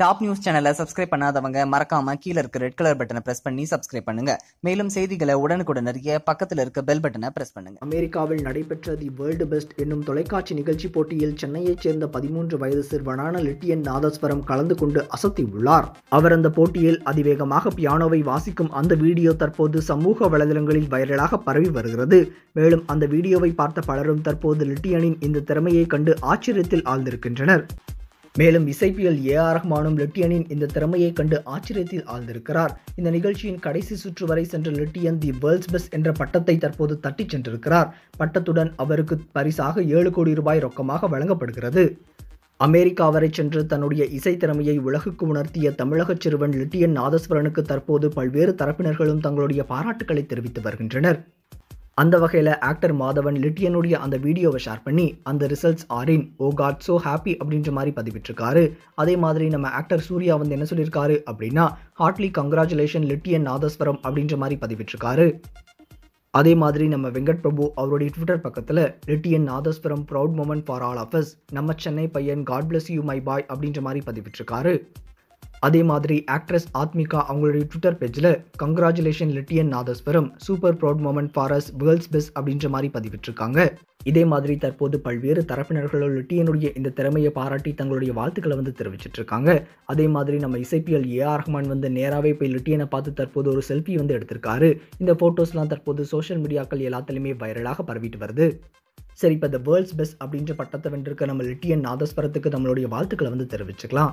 Top news சேனலை subscribe பண்ணாதவங்க மறக்காம கீழே இருக்க ரெட் கலர் பட்டனை பிரஸ் பண்ணி சப்ஸ்கிரைப் பண்ணுங்க. மேலும் செய்திகளை உடனுக்குடன் அறிய பக்கத்தில் இருக்க பெல் பட்டனை பிரஸ் பண்ணுங்க. அமெரிக்காவில் நடைபெற்ற தி வேர்ல்டு பெஸ்ட் என்னும் தொலைக்காட்சி நிகழ்ச்சி போட்டியில் சென்னையைச் சேர்ந்த பதிமூன்று வயது சிறுவனான லிட்டியன் நாதஸ்வரம் கலந்து கொண்டு அசத்தி உள்ளார். அவர் அந்த போட்டியில் அதிவேகமாக பியானோவை வாசிக்கும் அந்த வீடியோ தற்போது சமூக வலைதளங்களில் வைரலாக பரவி வருகிறது. மேலும் அந்த வீடியோவை பார்த்த பலரும் தற்போது லிட்டியனின் இந்த திறமையை கண்டு ஆச்சரியத்தில் ஆழ்ந்திருக்கின்றனர். மேலும் இசைப்பியல் ஏ ஆர் ரஹ்மானும் லிட்டியனின் இந்த திறமையை கண்டு ஆச்சரியத்தில் ஆழ்ந்திருக்கிறார். இந்த நிகழ்ச்சியின் கடைசி சுற்று வரை சென்ற லிட்டியன் தி வேர்ல்ட்ஸ் பெஸ்ட் என்ற பட்டத்தை தற்போது தட்டிச் சென்றிருக்கிறார். பட்டத்துடன் அவருக்கு பரிசாக ஏழு கோடி ரூபாய் ரொக்கமாக வழங்கப்படுகிறது. அமெரிக்கா வரை சென்று தன்னுடைய இசை திறமையை உலகுக்கு உணர்த்திய தமிழக சிறுவன் லிட்டியன் நாதஸ்வரனுக்கு தற்போது பல்வேறு தரப்பினர்களும் தங்களுடைய பாராட்டுக்களை தெரிவித்து வருகின்றனர். அந்த வகையில் ஆக்டர் மாதவன் லிட்டியனுடைய அந்த வீடியோவை ஷேர் பண்ணி அந்த ரிசல்ட்ஸ் ஆரின் ஓ காட் ஸோ ஹாப்பி அப்படின்ற மாதிரி பதிவிட்டிருக்காரு. அதே மாதிரி நம்ம ஆக்டர் சூர்யா வந்து என்ன சொல்லியிருக்காரு அப்படின்னா ஹார்ட்லி கங்க்ராச்சுலேஷன் லிட்டியன் நாதஸ்வரம் அப்படின்ற மாதிரி பதிவிட்டிருக்காரு. அதே மாதிரி நம்ம வெங்கட் பிரபு அவருடைய ட்விட்டர் பக்கத்தில் Lydian Nadhaswaram proud moment for all of நம்ம சென்னை பையன் God bless you my boy அப்படின்ற மாதிரி பதிவிட்டிருக்காரு. அதே மாதிரி ஆக்ட்ரஸ் ஆத்மிகா அவங்களுடைய ட்விட்டர் பேஜில் congratulation Lydian Nadhaswaram super proud moment for us world's best அப்படின்ற மாதிரி பதிவிட்டிருக்காங்க. இதே மாதிரி தற்போது பல்வேறு தரப்பினர்களும் லிட்டியனுடைய இந்த திறமையை பாராட்டி தங்களுடைய வாழ்த்துக்களை வந்து தெரிவிச்சிட்டு இருக்காங்க அதே மாதிரி நம்ம இசைப்பியல் ஏ ஆர் ரஹ்மான் வந்து நேராகவே போய் லிட்டியனை பார்த்து தற்போது ஒரு செல்ஃபி வந்து எடுத்திருக்காரு. இந்த ஃபோட்டோஸ்லாம் தற்போது சோஷியல் மீடியாக்கள் எல்லாத்துலேயுமே வைரலாக பரவிட்டு வருது. சரி இப்போ இந்த வேர்ல்ட்ஸ் பெஸ்ட் அப்படின்ற பட்டத்தை வென்றிருக்க நம்ம லிட்டியன் நாதஸ்வரத்துக்கு நம்மளுடைய வாழ்த்துக்களை வந்து தெரிவிச்சுக்கலாம்.